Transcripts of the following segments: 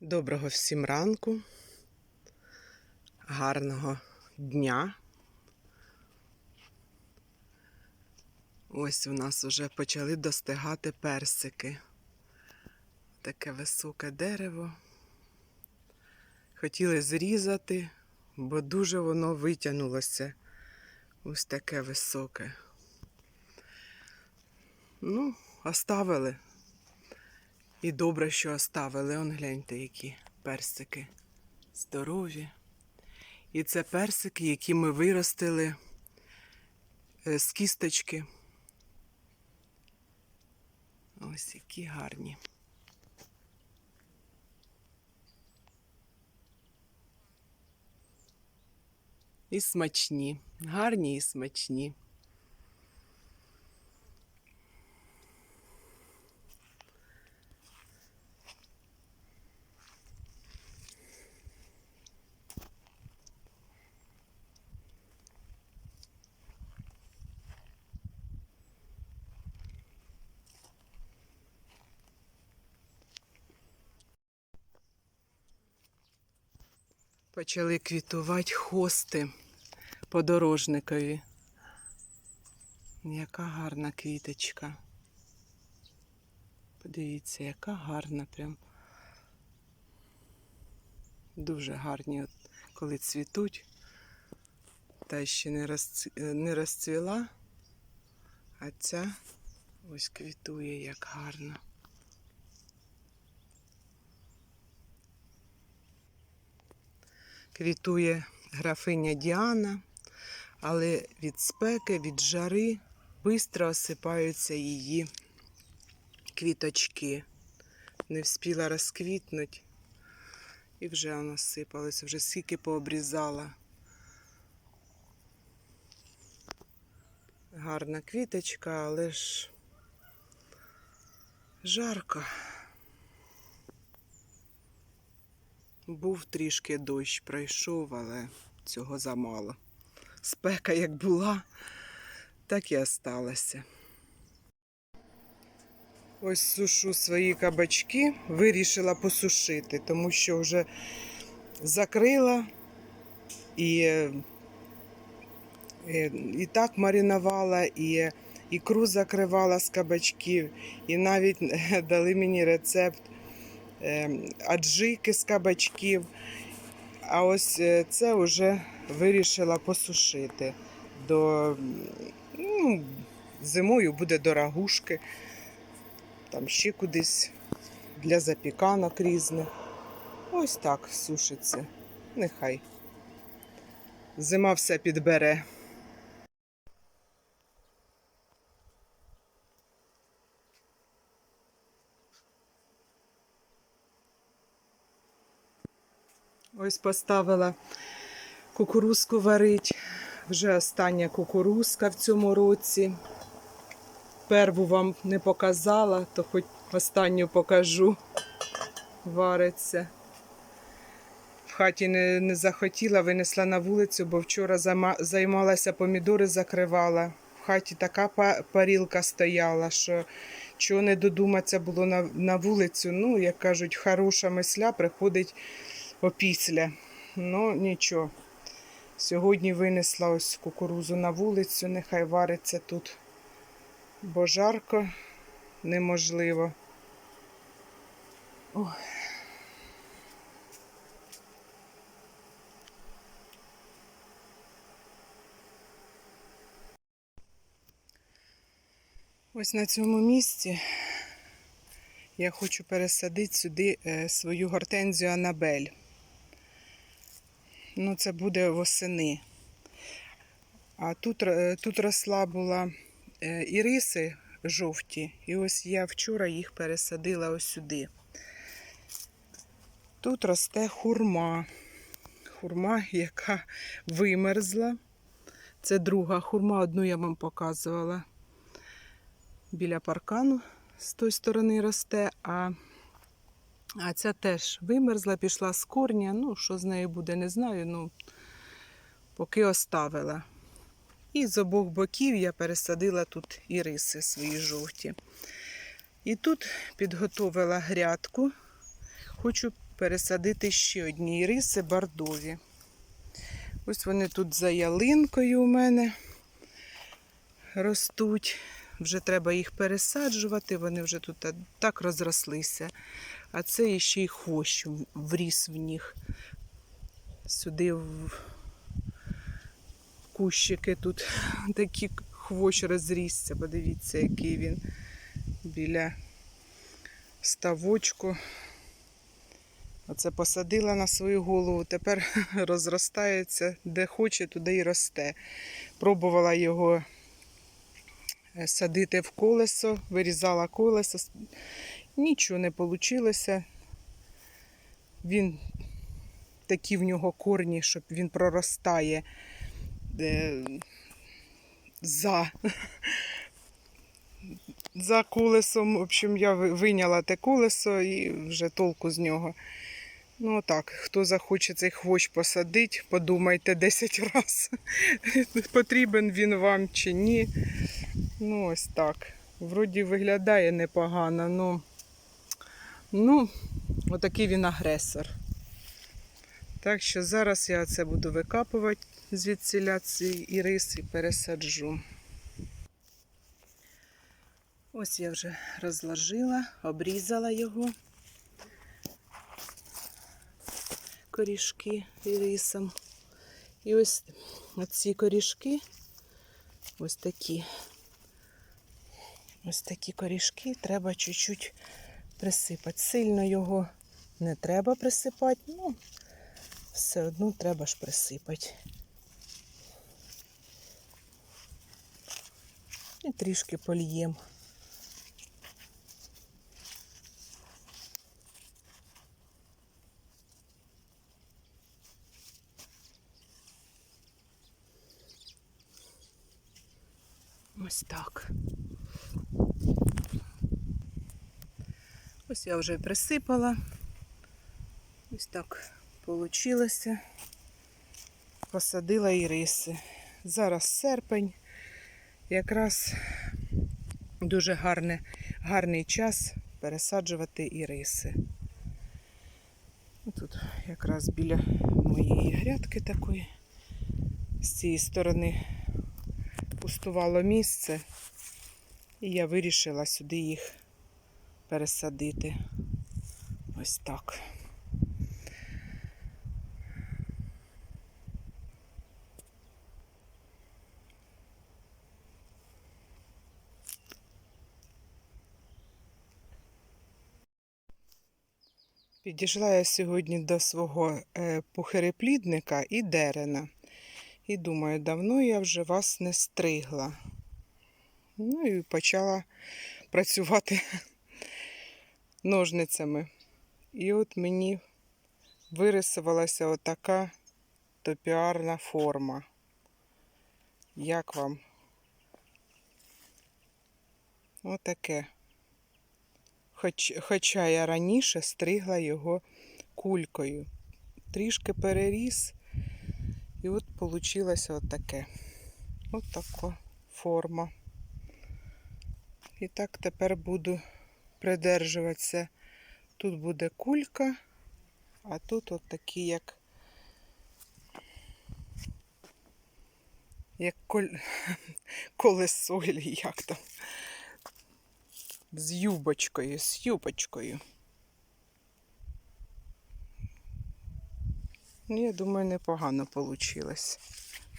Доброго всім ранку, гарного дня. Ось у нас вже почали достигати персики. Таке високе дерево. Хотіли зрізати, бо дуже воно витягнулося. Ось таке високе. Ну, оставили. І добре, що оставили. Он гляньте, які персики здорові. І це персики, які ми виростили е, з кісточки. Ось які гарні. І смачні. Гарні і смачні. Почали квітувати хости подорожникові. Яка гарна квіточка. Подивіться, яка гарна прям. Дуже гарні, от, коли цвітуть. Та ще не, розці... е, не розцвіла, а ця ось квітує як гарно. Квітує графиня Діана, але від спеки, від жари швидко осипаються її квіточки. Не вспіла розквітнути. І вже воно сипалося, вже скільки пообрізала. Гарна квіточка, але ж жарко. Був трішки дощ, пройшов, але цього замало. Спека як була, так і осталася. Ось сушу свої кабачки, вирішила посушити, тому що вже закрила і, е, і так маринувала, і ікру закривала з кабачків, і навіть дали мені рецепт аджики з кабачків. А ось е, це вже вирішила посушити. До, ну, зимою буде до рагушки, там ще кудись для запіканок різних. Ось так сушиться. Нехай. Зима все підбере. Ось поставила кукурузку варить. Вже остання кукурузка в цьому році. Перву вам не показала, то хоч останню покажу. Вариться. В хаті не, не захотіла, винесла на вулицю, бо вчора займалася помідори, закривала. В хаті така парілка стояла, що чого не додуматися було на, на вулицю. Ну, як кажуть, хороша мисля приходить опісля. Ну, нічого. Сьогодні винесла ось кукурузу на вулицю, нехай вариться тут, бо жарко неможливо. Ой. Ось на цьому місці я хочу пересадити сюди е, свою гортензію Анабель. Ну, це буде восени. А тут, е, тут росла була е, іриси жовті, і ось я вчора їх пересадила ось сюди. Тут росте хурма. Хурма, яка вимерзла. Це друга хурма, одну я вам показувала. Біля паркану з тої сторони росте, а а ця теж вимерзла, пішла з корня. Ну, що з нею буде, не знаю. Ну, поки оставила. І з обох боків я пересадила тут іриси свої жовті. І тут підготовила грядку. Хочу пересадити ще одні іриси бордові. Ось вони тут за ялинкою у мене ростуть. Вже треба їх пересаджувати, вони вже тут так розрослися. А це ще й хвощ вріс в них. Сюди в кущики тут такий хвощ розрісся. Подивіться, який він біля ставочку. Оце посадила на свою голову, тепер розростається, де хоче, туди і росте. Пробувала його е, садити в колесо, вирізала колесо, нічого не вийшло. Він такі в нього корні, щоб він проростає е, за, за колесом. В общем, я ви- виняла те колесо і вже толку з нього. Ну так, хто захоче цей хвощ посадити, подумайте 10 разів, потрібен він вам чи ні. Ну, ось так. Вроді виглядає непогано, ну, ну отакий він агресор. Так що зараз я це буду викапувати звідсіля ці ірис і пересаджу. Ось я вже розложила, обрізала його. корішки ірисом. І ось ці корішки, ось такі. Ось такі корішки треба чуть-чуть присипати. Сильно його не треба присипати, ну, все одно треба ж присипати. І трішки польємо. Ось так. Ось я вже присипала. Ось так вийшло. Посадила іриси. Зараз серпень. Якраз дуже гарне, гарний час пересаджувати іриси. Тут якраз біля моєї грядки такої. З цієї сторони пустувало місце, і я вирішила сюди їх пересадити. Ось так. Підійшла я сьогодні до свого е, пухиреплідника і дерена. І думаю, давно я вже вас не стригла. Ну і почала працювати ножницями. І от мені вирисувалася отака топіарна форма. Як вам? Отаке. Хоч, хоча я раніше стригла його кулькою. Трішки переріс. І от вийшло отаке. От така форма. І так тепер буду придержуватися. Тут буде кулька, а тут от такі, як, як коль... колесо, як там. З юбочкою, з юбочкою. Ну, я думаю, непогано вийшло.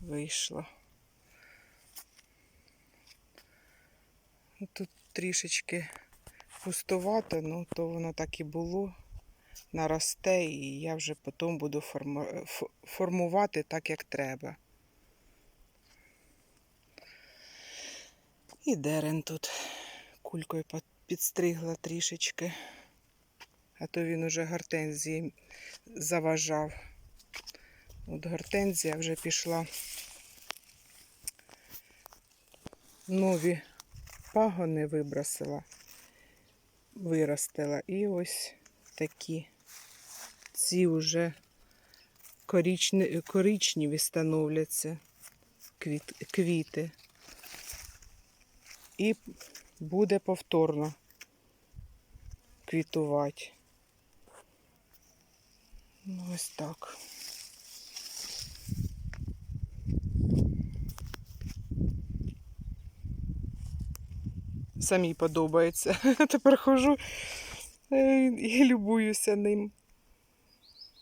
Вийшло. Тут трішечки пустувато, ну то воно так і було. Наросте, і я вже потім буду формувати так, як треба. І дерен тут кулькою підстригла трішечки, а то він уже гортензії заважав. От гортензія вже пішла. Нові пагони вибросила, виростила. І ось такі. Ці вже коричневі, коричневі становляться квіт, квіти. І буде повторно квітувати. Ну, ось так. Самій подобається. Тепер хожу е, і любуюся ним.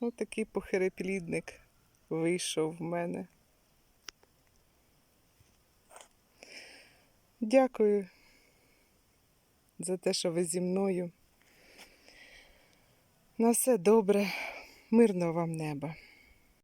Ось такий похереплідник вийшов в мене. Дякую за те, що ви зі мною. На все добре, мирного вам неба.